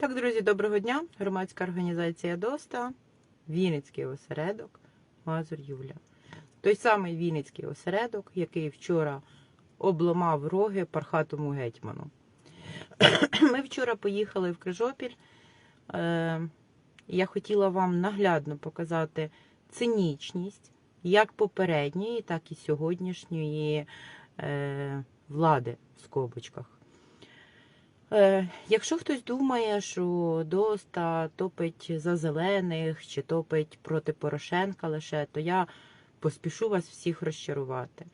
Так, друзі, доброго дня. Громадська організація ДОСТА, Вінницький осередок, Мазур Юля. Той самий Вінницький осередок, який вчора обламав роги пархатому гетьману. Ми вчора поїхали в Крижопіль. Е, Я хотіла вам наглядно показати цинічність як попередньої, так і сьогоднішньої е, влади в скобочках. Е, Якщо хтось думає, що ДОСТА топить за зелених чи топить проти Порошенка лише, то я поспішу вас всіх розчарувати.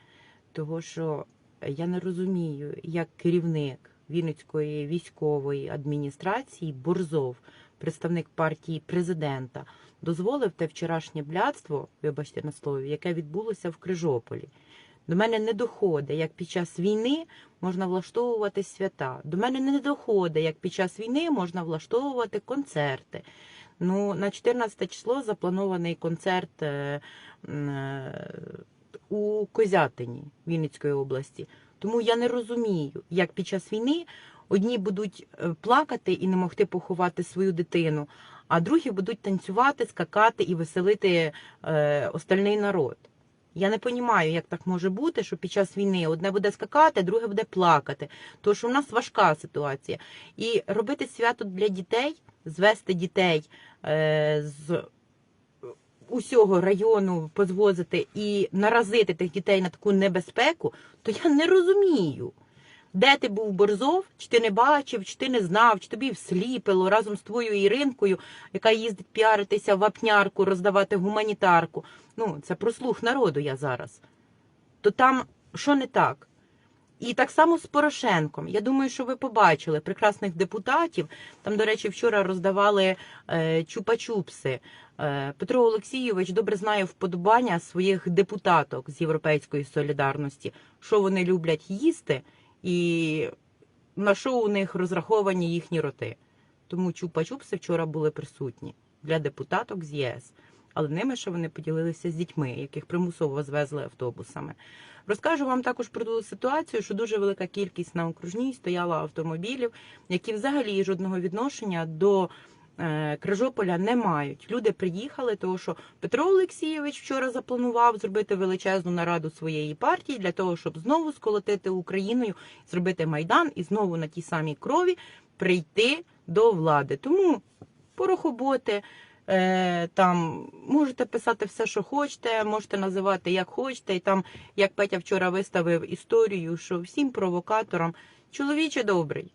Того що я не розумію, як керівник Вінницької військової адміністрації Борзов, представник партії президента, дозволив те вчорашнє блядство, вибачте на слові, яке відбулося в Крижополі. До мене не доходить, як під час війни можна влаштовувати свята. До мене не доходить, як під час війни можна влаштовувати концерти. Ну, на 14 число запланований концерт е, е, у Козятині Вінницької області. Тому я не розумію, як під час війни одні будуть е, плакати і не могти поховати свою дитину, а другі будуть танцювати, скакати і веселити е, остальний народ. Я не розумію, як так може бути, що під час війни одне буде скакати, друге буде плакати. Тому що в нас важка ситуація. І робити свято для дітей, звести дітей е, з усього району, позвозити і наразити тих дітей на таку небезпеку, то я не розумію. Де ти був Борзов, чи ти не бачив, чи ти не знав, чи тобі всліпило разом з твоєю Іринкою, яка їздить піаритися в апнярку, роздавати гуманітарку. Ну, це про слух народу я зараз. То там що не так? І так само з Порошенком. Я думаю, що ви побачили прекрасних депутатів. Там, до речі, вчора роздавали е, чупа-чупси. Е, Петро Олексійович добре знає вподобання своїх депутаток з Європейської солідарності, що вони люблять їсти і на що у них розраховані їхні роти. Тому чупа-чупси вчора були присутні для депутаток з ЄС. Але ними ще вони поділилися з дітьми, яких примусово звезли автобусами. Розкажу вам також про ту ситуацію, що дуже велика кількість на окружній стояла автомобілів, які взагалі жодного відношення до Крижополя не мають. Люди приїхали, тому що Петро Олексійович вчора запланував зробити величезну нараду своєї партії для того, щоб знову сколотити Україною, зробити майдан і знову на тій самій крові прийти до влади. Тому порохоботи. Е, там можете писати все, що хочете, можете називати як хочете. І там, як Петя вчора виставив історію, що всім провокаторам чоловіче добрий.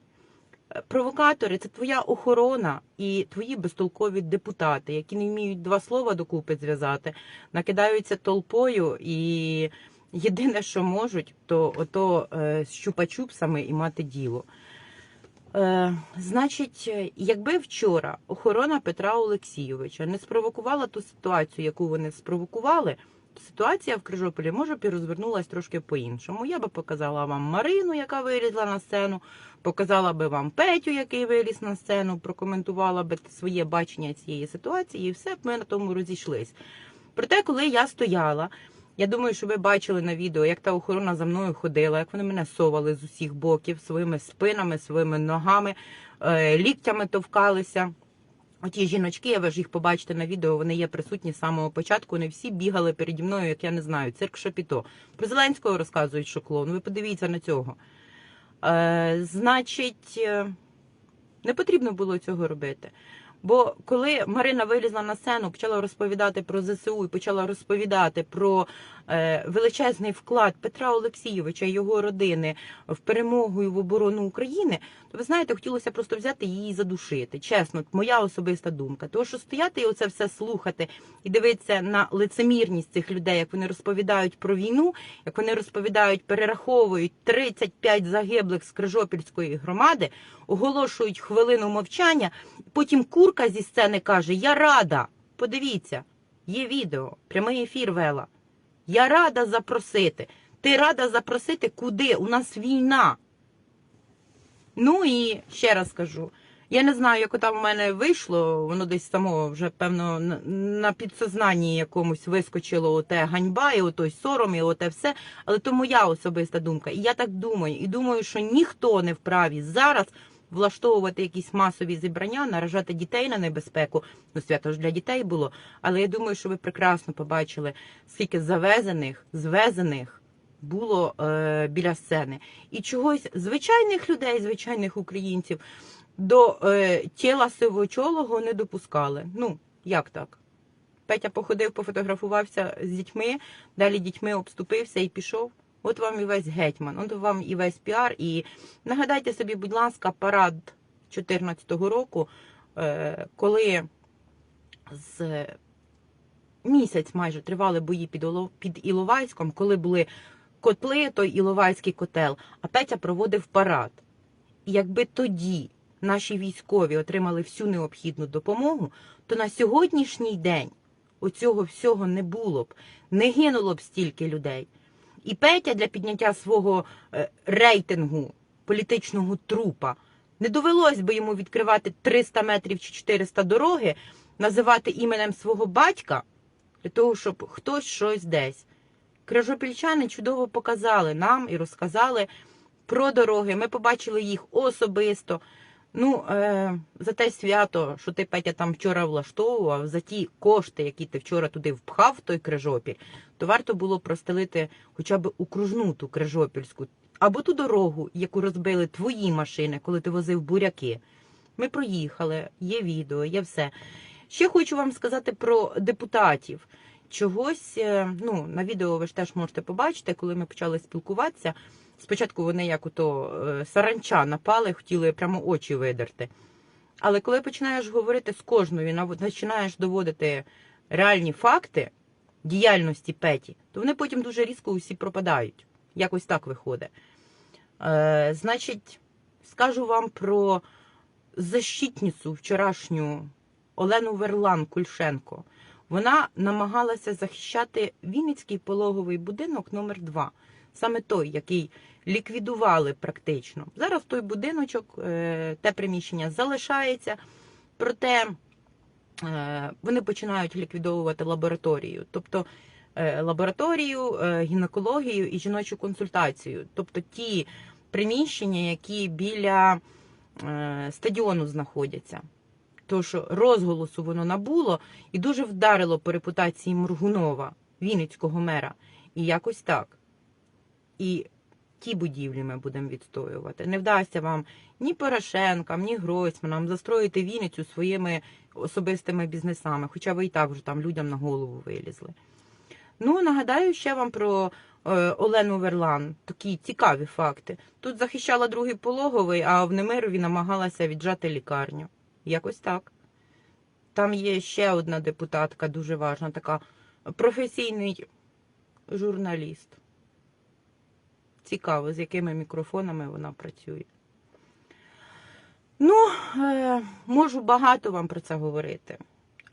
Провокатори це твоя охорона і твої безтолкові депутати, які не вміють два слова докупи зв'язати, накидаються толпою і єдине, що можуть, то ото е, з чупа-чупсами і мати діло. Е, значить, якби вчора охорона Петра Олексійовича не спровокувала ту ситуацію, яку вони спровокували, ситуація в Крижополі може б і розвернулась трошки по-іншому. Я би показала вам Марину, яка вилізла на сцену, показала би вам Петю, який виліз на сцену, прокоментувала би своє бачення цієї ситуації, і все б ми на тому розійшлись. Проте, коли я стояла. Я думаю, що ви бачили на відео, як та охорона за мною ходила, як вони мене совали з усіх боків своїми спинами, своїми ногами, е, ліктями товкалися. Оті жіночки, ви ж їх побачите на відео, вони є присутні з самого початку. Вони всі бігали переді мною, як я не знаю, цирк Шапіто. Про Зеленського розказують, що клоун. Ви подивіться на цього. Е, значить, е, не потрібно було цього робити. Бо коли Марина вилізла на сцену, почала розповідати про ЗСУ і почала розповідати про величезний вклад Петра Олексійовича і його родини в перемогу і в оборону України, то ви знаєте, хотілося просто взяти її і задушити. Чесно, моя особиста думка. Тому що стояти і оце все слухати і дивитися на лицемірність цих людей, як вони розповідають про війну, як вони розповідають, перераховують 35 загиблих з Крижопільської громади, оголошують хвилину мовчання. Потім курка зі сцени каже: Я рада. Подивіться, є відео, прямий ефір вела. Я рада запросити. Ти рада запросити куди? У нас війна. Ну і ще раз кажу. Я не знаю, як там у мене вийшло, воно десь само вже, певно, на- на підсознанні якомусь вискочило оте ганьба, і отой сором, і оте все. Але то моя особиста думка. І я так думаю. І думаю, що ніхто не вправі зараз влаштовувати якісь масові зібрання, наражати дітей на небезпеку. Ну, свято ж для дітей було. Але я думаю, що ви прекрасно побачили, скільки завезених, звезених було е, біля сцени. І чогось звичайних людей, звичайних українців до е, тіла сивочолого не допускали. Ну, як так? Петя походив, пофотографувався з дітьми, далі дітьми обступився і пішов. От вам і весь гетьман, от вам і весь піар. І нагадайте собі, будь ласка, парад 2014 року, е, коли з місяць майже тривали бої під Іловайськом, коли були котли, той Іловайський котел, а Петя проводив парад. І якби тоді наші військові отримали всю необхідну допомогу, то на сьогоднішній день оцього всього не було б, не гинуло б стільки людей. І Петя для підняття свого е, рейтингу політичного трупа не довелось би йому відкривати 300 метрів чи 400 дороги, називати іменем свого батька для того, щоб хтось щось десь. Крижопільчани чудово показали нам і розказали про дороги. Ми побачили їх особисто. Ну, е, за те свято, що ти Петя там вчора влаштовував, за ті кошти, які ти вчора туди впхав, той крижопіль, то варто було простелити хоча б окружну ту крижопільську, або ту дорогу, яку розбили твої машини, коли ти возив буряки. Ми проїхали, є відео, є все. Ще хочу вам сказати про депутатів. Чогось, е, ну, на відео ви ж теж можете побачити, коли ми почали спілкуватися. Спочатку вони як ото е, саранча напали, хотіли прямо очі видерти. Але коли починаєш говорити з кожною, починаєш доводити реальні факти діяльності Петі, то вони потім дуже різко усі пропадають. Якось так виходить. Е, значить, скажу вам про защитницю вчорашню Олену Верлан Кульшенко. Вона намагалася захищати Вінницький пологовий будинок номер 2 саме той, який ліквідували практично. Зараз той будиночок, е, те приміщення залишається, проте е, вони починають ліквідовувати лабораторію, тобто е, лабораторію, гінекологію і жіночу консультацію, тобто ті приміщення, які біля стадіону знаходяться. Тому розголосу воно набуло і дуже вдарило по репутації Моргунова, Вінницького мера. І якось так. І ті будівлі ми будемо відстоювати. Не вдасться вам ні Порошенкам, ні Гройсманам застроїти Вінницю своїми особистими бізнесами, хоча ви і так вже там людям на голову вилізли. Ну, нагадаю ще вам про е, Олену Верлан. Такі цікаві факти. Тут захищала другий пологовий, а в Немирові намагалася віджати лікарню. Якось так. Там є ще одна депутатка, дуже важна, така професійний журналіст. Цікаво, з якими мікрофонами вона працює. Ну, е, можу багато вам про це говорити.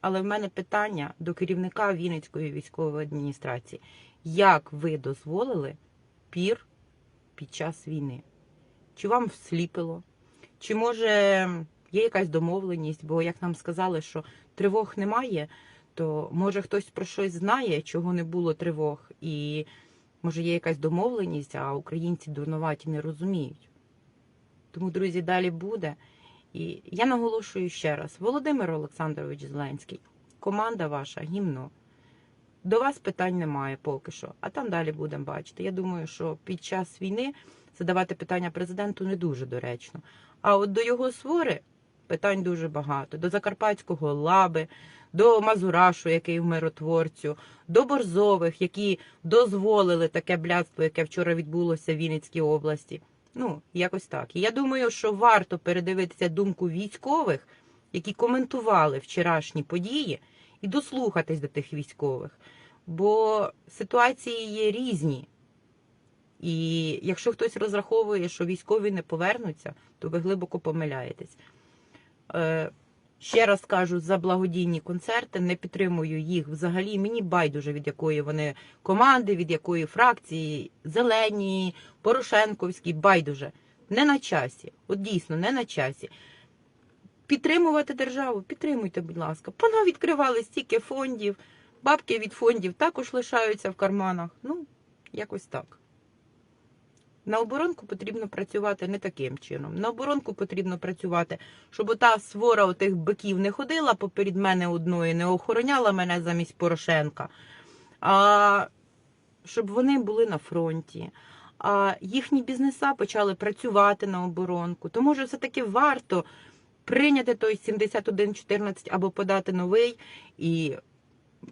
Але в мене питання до керівника Вінницької військової адміністрації. Як ви дозволили пір під час війни? Чи вам всліпило? Чи може є якась домовленість? Бо як нам сказали, що тривог немає, то може хтось про щось знає, чого не було тривог, і може є якась домовленість, а українці дурнуваті не розуміють. Тому, друзі, далі буде. І я наголошую ще раз: Володимир Олександрович Зеленський, команда ваша гімно. До вас питань немає поки що, а там далі будемо бачити. Я думаю, що під час війни задавати питання президенту не дуже доречно. А от до його свори питань дуже багато. До Закарпатського лаби, до Мазурашу, який в миротворцю, до Борзових, які дозволили таке блядство, яке вчора відбулося в Вінницькій області. Ну, якось так. І я думаю, що варто передивитися думку військових, які коментували вчорашні події, і дослухатись до тих військових. Бо ситуації є різні. І якщо хтось розраховує, що військові не повернуться, то ви глибоко помиляєтесь. Е, ще раз кажу, за благодійні концерти не підтримую їх взагалі. Мені байдуже, від якої вони команди, від якої фракції, зелені, Порошенковські, байдуже. Не на часі. От дійсно, не на часі. Підтримувати державу, підтримуйте, будь ласка. Вона відкривали стільки фондів, бабки від фондів також лишаються в карманах. Ну, якось так. На оборонку потрібно працювати не таким чином. На оборонку потрібно працювати, щоб ота свора отих биків не ходила поперед мене одної, не охороняла мене замість Порошенка, а щоб вони були на фронті. А їхні бізнеса почали працювати на оборонку. То може все-таки варто прийняти той 7114 або подати новий і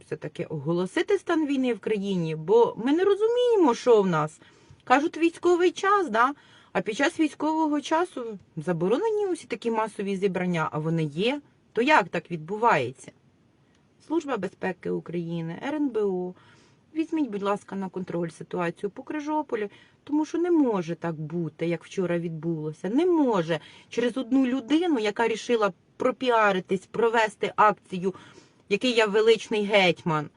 все-таки оголосити стан війни в країні, бо ми не розуміємо, що в нас. Кажуть, військовий час, да? а під час військового часу заборонені усі такі масові зібрання, а вони є. То як так відбувається? Служба безпеки України, РНБО. Візьміть, будь ласка, на контроль ситуацію по Крижополі, тому що не може так бути, як вчора відбулося. Не може через одну людину, яка рішила пропіаритись, провести акцію, який я величний гетьман.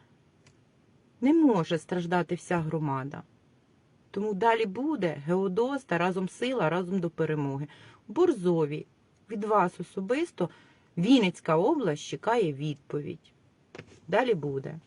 Не може страждати вся громада. Тому далі буде Геодоста, разом сила, разом до перемоги. Борзові від вас особисто Вінницька область чекає відповідь. Далі буде.